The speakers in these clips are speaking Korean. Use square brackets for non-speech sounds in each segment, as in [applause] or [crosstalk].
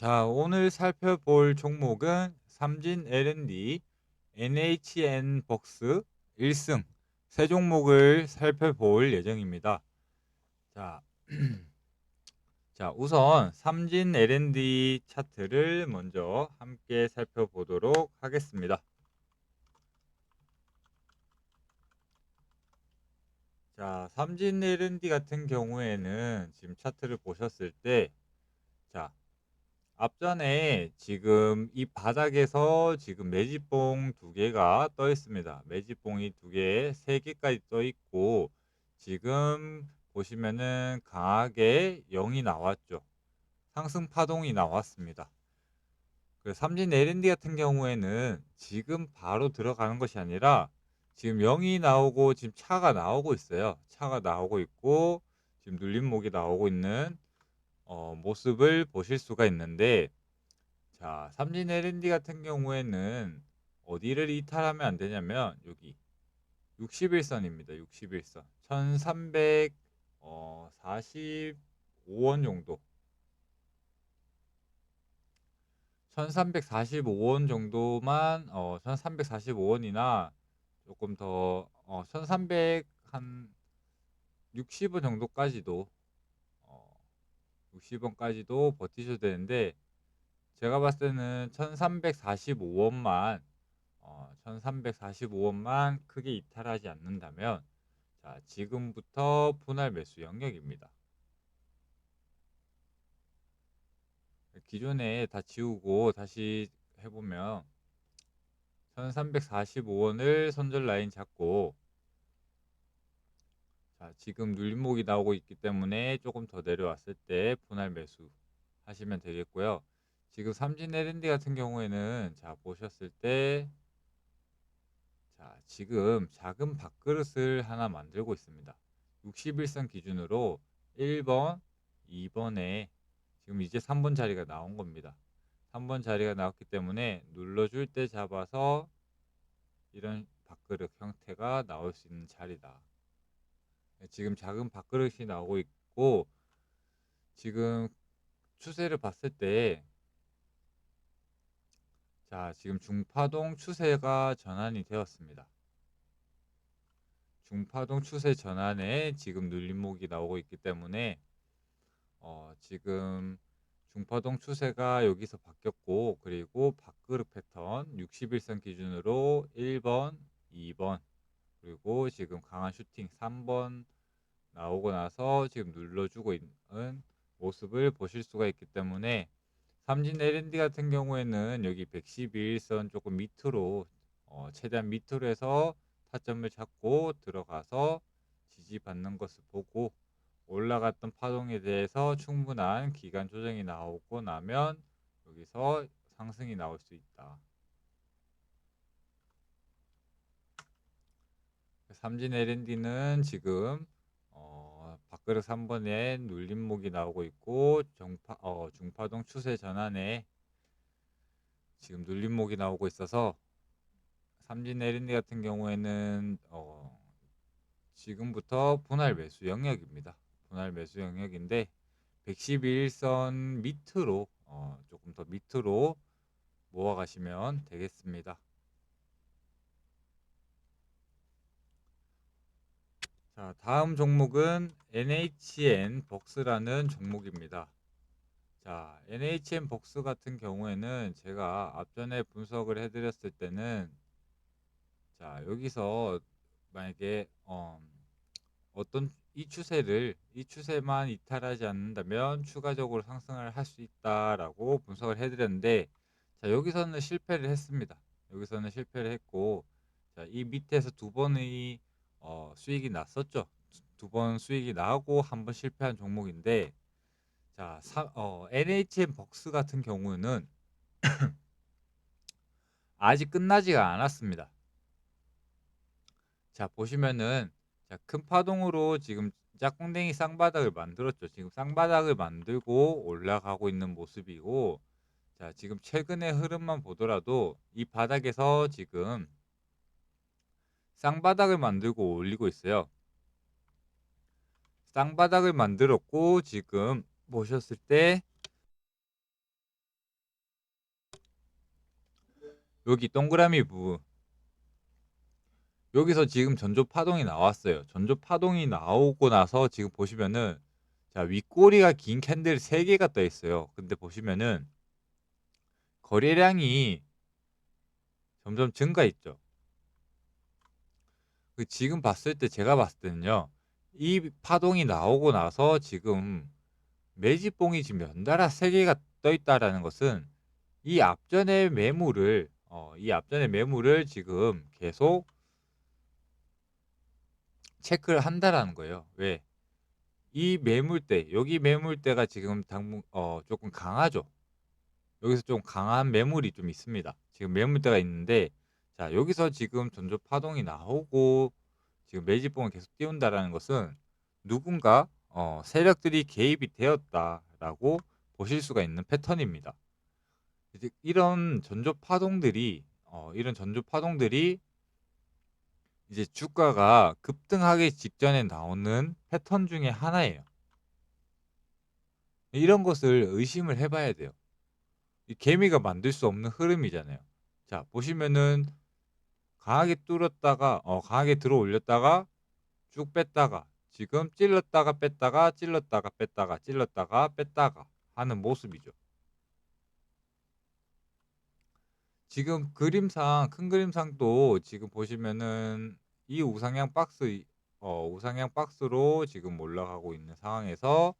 자, 오늘 살펴볼 종목은 삼진 L&D, NHN 벅스 1승 세 종목을 살펴볼 예정입니다. 자, [clears throat] 자, 우선 삼진 L&D 차트를 먼저 함께 살펴보도록 하겠습니다. 자, 삼진 L&D 같은 경우에는 지금 차트를 보셨을 때 자, 앞전에 지금 이 바닥에서 지금 매집봉 두 개가 떠 있습니다. 매집봉이 두 개, 세 개까지 떠 있고 지금 보시면은 강하게 0이 나왔죠. 상승 파동이 나왔습니다. 그 삼진 L&D 같은 경우에는 지금 바로 들어가는 것이 아니라 지금 0이 나오고 지금 차가 나오고 있어요. 차가 나오고 있고 지금 눌림목이 나오고 있는 어, 모습을 보실 수가 있는데 자 삼진 L&D 같은 경우에는 어디를 이탈하면 안 되냐면 여기 61선입니다. 61선 1345원 정도 1345원 정도만 어 1345원이나 조금 더 어 1300 한 60원 정도까지도 60원까지도 버티셔도 되는데 제가 봤을 때는 1345원만 어, 1345원만 크게 이탈하지 않는다면 자, 지금부터 분할 매수 영역입니다. 기존에 다 지우고 다시 해보면 1345원을 손절 라인 잡고 자, 지금 눌림목이 나오고 있기 때문에 조금 더 내려왔을 때 분할 매수 하시면 되겠고요. 지금 삼진 L&D 같은 경우에는 자, 보셨을 때 자, 지금 작은 밥그릇을 하나 만들고 있습니다. 61선 기준으로 1번, 2번에 지금 이제 3번 자리가 나온 겁니다. 3번 자리가 나왔기 때문에 눌러줄 때 잡아서 이런 밥그릇 형태가 나올 수 있는 자리다. 네, 지금 작은 밥그릇이 나오고 있고 지금 추세를 봤을 때 자, 지금 중파동 추세가 전환이 되었습니다. 중파동 추세 전환에 지금 눌림목이 나오고 있기 때문에 어, 지금 중파동 추세가 여기서 바뀌었고 그리고 밥그릇 패턴 61선 기준으로 1번, 2번 그리고 지금 강한 슈팅 3번 나오고 나서 지금 눌러주고 있는 모습을 보실 수가 있기 때문에 삼진 L&D 같은 경우에는 여기 111선 조금 밑으로 어, 최대한 밑으로 해서 타점을 잡고 들어가서 지지받는 것을 보고 올라갔던 파동에 대해서 충분한 기간 조정이 나오고 나면 여기서 상승이 나올 수 있다. 삼진 L&D는 지금 어, 밥그릇 3번에 눌림목이 나오고 있고 정파, 어, 중파동 추세 전환에 지금 눌림목이 나오고 있어서 삼진 L&D 같은 경우에는 어, 지금부터 분할 매수 영역입니다. 분할 매수 영역인데 111선 밑으로 어, 조금 더 밑으로 모아가시면 되겠습니다. 자, 다음 종목은 NHN 벅스라는 종목입니다. 자, NHN 벅스 같은 경우에는 제가 앞전에 분석을 해드렸을 때는 자, 여기서 만약에 어, 어떤 이 추세를 이 추세만 이탈하지 않는다면 추가적으로 상승을 할 수 있다라고 분석을 해드렸는데 자, 여기서는 실패를 했습니다. 여기서는 실패를 했고 자, 이 밑에서 두 번의 어, 수익이 났었죠. 두번 수익이 나고 한번 실패한 종목인데 자, 사, 어, NHN 벅스 같은 경우는 [coughs] 아직 끝나지가 않았습니다. 자, 보시면은 자, 큰 파동으로 지금 짝꿍댕이 쌍바닥을 만들었죠. 지금 쌍바닥을 만들고 올라가고 있는 모습이고 자, 지금 최근의 흐름만 보더라도 이 바닥에서 지금 쌍바닥을 만들고 올리고 있어요. 쌍바닥을 만들었고 지금 보셨을 때 여기 동그라미 부분 여기서 지금 전조 파동이 나왔어요. 전조 파동이 나오고 나서 지금 보시면은 자 윗꼬리가 긴 캔들 3개가 떠 있어요. 근데 보시면은 거래량이 점점 증가했죠. 그 지금 봤을 때 제가 봤을 때는요. 이 파동이 나오고 나서 지금 매집봉이 지금 연달아 3개가 떠 있다라는 것은 이 앞전의 매물을 어, 이 앞전의 매물을 지금 계속 체크를 한다라는 거예요. 왜? 이 매물대, 여기 매물대가 지금 당분 어, 조금 강하죠. 여기서 좀 강한 매물이 좀 있습니다. 지금 매물대가 있는데 자, 여기서 지금 전조 파동이 나오고 지금 매집봉을 계속 띄운다라는 것은 누군가 어, 세력들이 개입이 되었다라고 보실 수가 있는 패턴입니다. 이제 이런 전조 파동들이 어, 이런 전조 파동들이 이제 주가가 급등하기 직전에 나오는 패턴 중에 하나예요. 이런 것을 의심을 해봐야 돼요. 이 개미가 만들 수 없는 흐름이잖아요. 자 보시면은 강하게 뚫었다가 어 강하게 들어 올렸다가 쭉 뺐다가 지금 찔렀다가 뺐다가 찔렀다가 뺐다가 찔렀다가 뺐다가 하는 모습이죠. 지금 그림상 큰 그림상도 지금 보시면은 이 우상향 박스 어, 우상향 박스로 지금 올라가고 있는 상황에서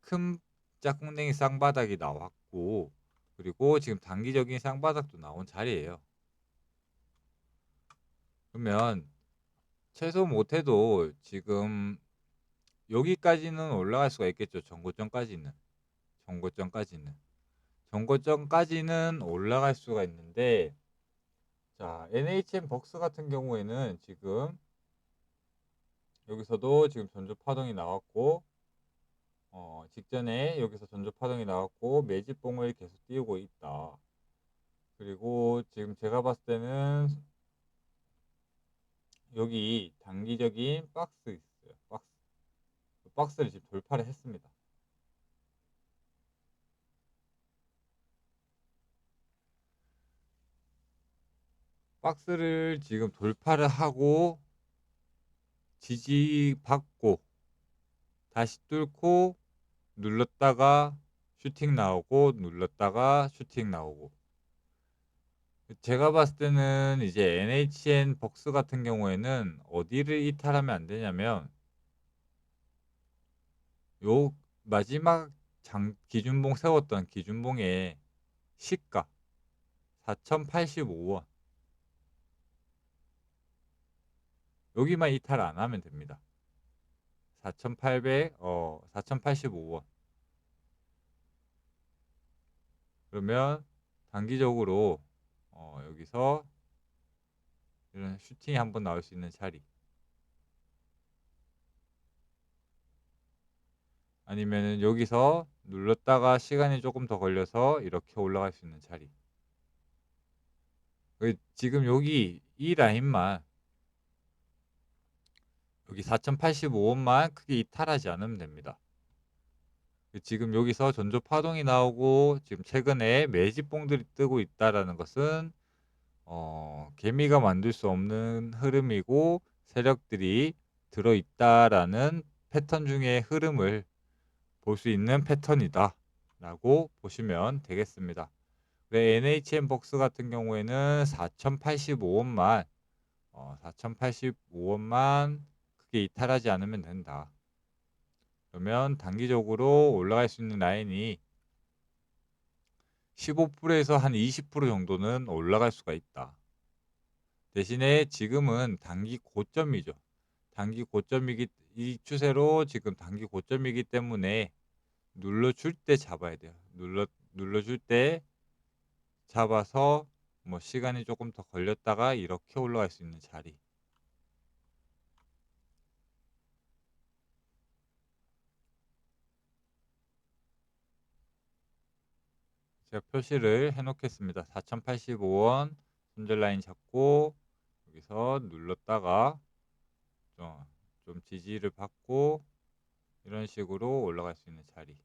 큰 짝꿍댕이 쌍바닥이 나왔고 그리고 지금 단기적인 쌍바닥도 나온 자리예요. 그러면 최소 못해도 지금 여기까지는 올라갈 수가 있겠죠. 전고점까지는. 전고점까지는. 전고점까지는 올라갈 수가 있는데 자 NHN 벅스 같은 경우에는 지금 여기서도 지금 전조 파동이 나왔고 어, 직전에 여기서 전조 파동이 나왔고 매집봉을 계속 띄우고 있다. 그리고 지금 제가 봤을 때는 여기 단기적인 박스 있어요. 박스. 박스를 지금 돌파를 했습니다. 박스를 지금 돌파를 하고 지지받고 다시 뚫고 눌렀다가 슈팅 나오고 눌렀다가 슈팅 나오고 제가 봤을 때는 이제 NHN 벅스 같은 경우에는 어디를 이탈하면 안 되냐면 요 마지막 장 기준봉 세웠던 기준봉의 시가 4,085원 여기만 이탈 안 하면 됩니다. 4,800, 어, 4,085원. 그러면 단기적으로 어, 여기서 이런 슈팅이 한번 나올 수 있는 자리. 아니면은 여기서 눌렀다가 시간이 조금 더 걸려서 이렇게 올라갈 수 있는 자리. 그 지금 여기 이 라인만 여기 4085원만 크게 이탈하지 않으면 됩니다. 지금 여기서 전조 파동이 나오고 지금 최근에 매집봉들이 뜨고 있다라는 것은 어, 개미가 만들 수 없는 흐름이고 세력들이 들어 있다라는 패턴 중의 흐름을 볼 수 있는 패턴이다 라고 보시면 되겠습니다. NHN 복스 같은 경우에는 4085원만 어, 4085원만 크게 이탈하지 않으면 된다. 그러면 단기적으로 올라갈 수 있는 라인이 15%에서 한 20% 정도는 올라갈 수가 있다. 대신에 지금은 단기 고점이죠. 단기 고점이기 이 추세로 지금 단기 고점이기 때문에 눌러줄 때 잡아야 돼요. 눌러 눌러줄 때 잡아서 뭐 시간이 조금 더 걸렸다가 이렇게 올라갈 수 있는 자리. 제가 표시를 해 놓겠습니다. 4085원 손절 라인 잡고 여기서 눌렀다가 좀, 좀 지지를 받고 이런 식으로 올라갈 수 있는 자리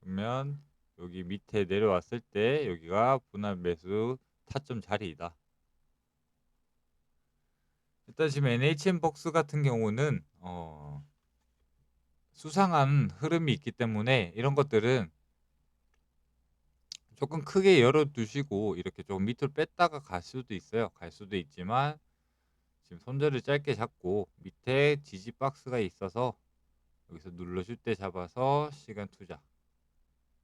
그러면 여기 밑에 내려왔을 때 여기가 분할 매수 타점 자리이다. 일단 지금 NHN 복스 같은 경우는 어, 수상한 흐름이 있기 때문에 이런 것들은 조금 크게 열어두시고 이렇게 좀 밑으로 뺐다가 갈 수도 있어요. 갈 수도 있지만 지금 손절을 짧게 잡고 밑에 지지 박스가 있어서 여기서 눌러줄 때 잡아서 시간 투자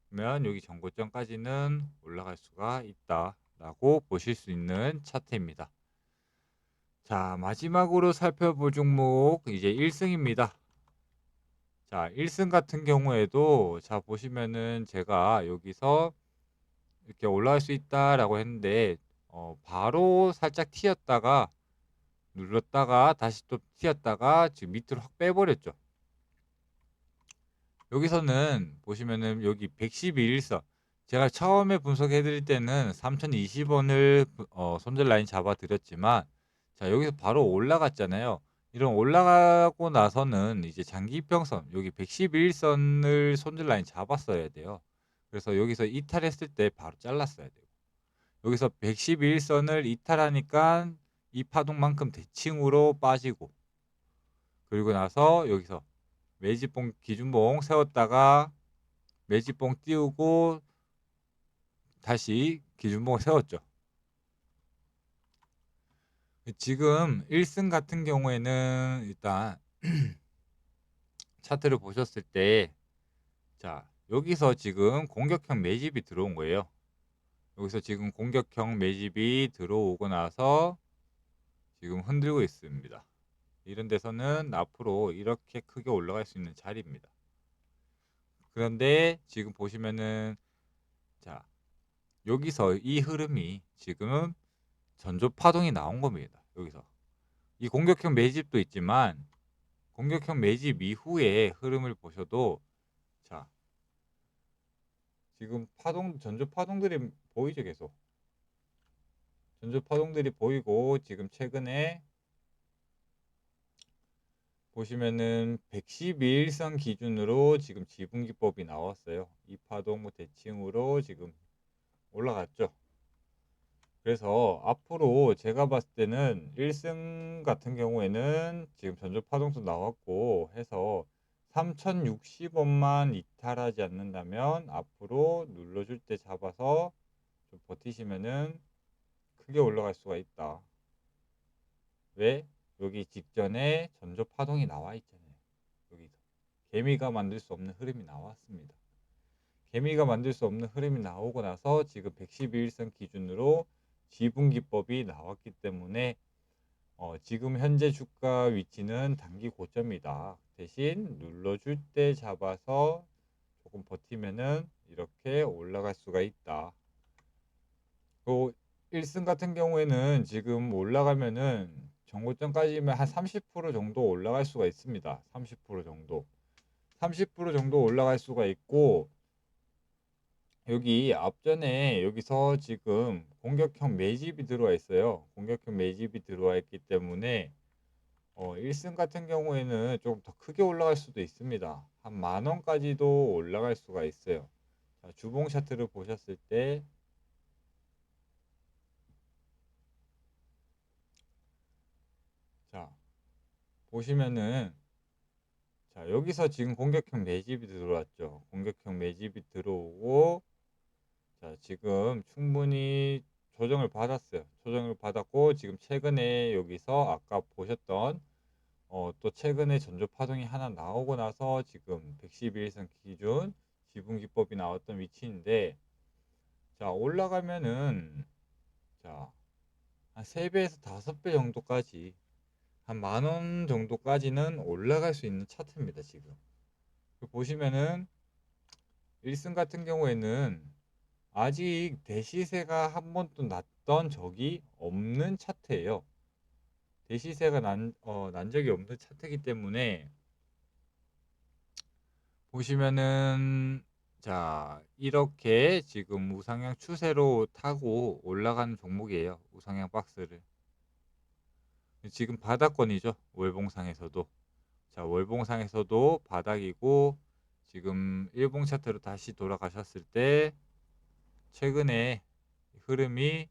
그러면 여기 정고점까지는 올라갈 수가 있다라고 보실 수 있는 차트입니다. 자 마지막으로 살펴볼 종목 이제 1승입니다. 자 1승 같은 경우에도 자 보시면은 제가 여기서 이렇게 올라갈 수 있다라고 했는데 어, 바로 살짝 튀었다가 눌렀다가 다시 또 튀었다가 지금 밑으로 확 빼버렸죠. 여기서는 보시면은 여기 112일선 제가 처음에 분석해 드릴 때는 3020원을 어, 손절 라인 잡아 드렸지만 자 여기서 바로 올라갔잖아요. 이런 올라가고 나서는 이제 장기 평선 여기 111선을 손절 라인 잡았어야 돼요. 그래서 여기서 이탈했을 때 바로 잘랐어야 돼요. 여기서 111선을 이탈하니까 이 파동만큼 대칭으로 빠지고 그리고 나서 여기서 매집봉 기준봉 세웠다가 매집봉 띄우고 다시 기준봉 세웠죠. 지금 1승 같은 경우에는 일단 [clears throat] 차트를 보셨을 때 자, 여기서 지금 공격형 매집이 들어온 거예요. 여기서 지금 공격형 매집이 들어오고 나서 지금 흔들고 있습니다. 이런 데서는 앞으로 이렇게 크게 올라갈 수 있는 자리입니다. 그런데 지금 보시면은 자 여기서 이 흐름이 지금 전조 파동이 나온 겁니다. 여기서 이 공격형 매집도 있지만 공격형 매집 이후에 흐름을 보셔도 자 지금 파동 전조 파동들이 보이죠 계속 전조 파동들이 보이고 지금 최근에 보시면은 112일선 기준으로 지금 지분기법이 나왔어요. 이 파동 대칭으로 지금 올라갔죠. 그래서 앞으로 제가 봤을 때는 1승 같은 경우에는 지금 전조 파동도 나왔고 해서 3060원만 이탈하지 않는다면 앞으로 눌러줄 때 잡아서 좀 버티시면은 크게 올라갈 수가 있다. 왜? 여기 직전에 전조 파동이 나와 있잖아요. 여기서 개미가 만들 수 없는 흐름이 나왔습니다. 개미가 만들 수 없는 흐름이 나오고 나서 지금 112일선 기준으로 지분기법이 나왔기 때문에 어, 지금 현재 주가 위치는 단기 고점이다. 대신 눌러줄 때 잡아서 조금 버티면은 이렇게 올라갈 수가 있다. 또 1승 같은 경우에는 지금 올라가면은 정고점까지면 한 30% 정도 올라갈 수가 있습니다. 30% 정도. 30% 정도 올라갈 수가 있고 여기 앞전에 여기서 지금 공격형 매집이 들어와 있어요. 공격형 매집이 들어와 있기 때문에 어, 1승 같은 경우에는 조금 더 크게 올라갈 수도 있습니다. 한 만원까지도 올라갈 수가 있어요. 자, 주봉 차트를 보셨을 때 자, 보시면은 자, 여기서 지금 공격형 매집이 들어왔죠. 공격형 매집이 들어오고 자, 지금 충분히 조정을 받았어요. 조정을 받았고 지금 최근에 여기서 아까 보셨던 어, 또 최근에 전조 파동이 하나 나오고 나서 지금 111선 기준 지분 기법이 나왔던 위치인데 자, 올라가면은 자, 한 3배에서 5배 정도까지 한 만 원 정도까지는 올라갈 수 있는 차트입니다, 지금. 보시면은 1승 같은 경우에는 아직 대시세가 한 번도 났던 적이 없는 차트예요. 대시세가 난, 어, 난 적이 없는 차트이기 때문에 보시면은 자 이렇게 지금 우상향 추세로 타고 올라가는 종목이에요. 우상향 박스를. 지금 바닥권이죠. 월봉상에서도. 자 월봉상에서도 바닥이고 지금 일봉 차트로 다시 돌아가셨을 때 최근에 흐름이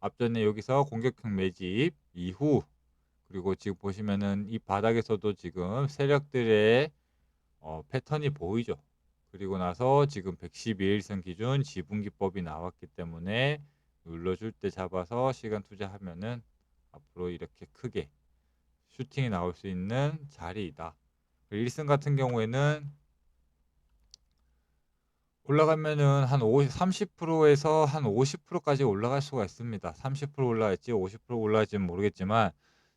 앞전에 여기서 공격형 매집 이후 그리고 지금 보시면은 이 바닥에서도 지금 세력들의 어, 패턴이 보이죠. 그리고 나서 지금 112일선 기준 지분기법이 나왔기 때문에 눌러줄 때 잡아서 시간 투자하면은 앞으로 이렇게 크게 슈팅이 나올 수 있는 자리이다. 1승 같은 경우에는 올라가면은 한 50, 30%에서 한 50%까지 올라갈 수가 있습니다. 30% 올라갈지 50% 올라갈지는 모르겠지만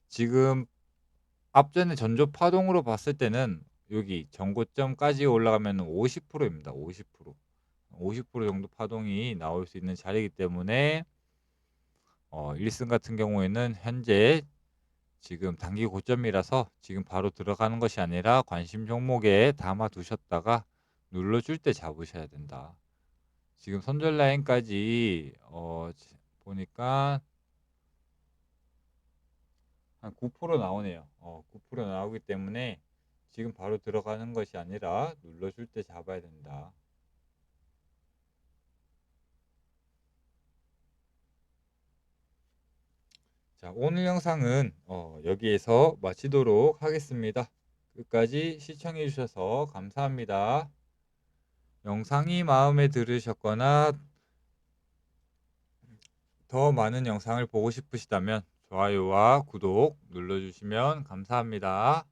지금 앞전에 전조 파동으로 봤을 때는 여기 전고점까지 올라가면 50%입니다. 50%. 50% 정도 파동이 나올 수 있는 자리이기 때문에 어, 1승 같은 경우에는 현재 지금 단기 고점이라서 지금 바로 들어가는 것이 아니라 관심 종목에 담아 두셨다가 눌러줄 때 잡으셔야 된다. 지금 선절 라인까지 어, 지- 보니까 한 9% 나오네요. 어, 9% 나오기 때문에 지금 바로 들어가는 것이 아니라 눌러줄 때 잡아야 된다. 자, 오늘 영상은 어, 여기에서 마치도록 하겠습니다. 끝까지 시청해 주셔서 감사합니다. 영상이 마음에 들으셨거나 더 많은 영상을 보고 싶으시다면 좋아요와 구독 눌러주시면 감사합니다.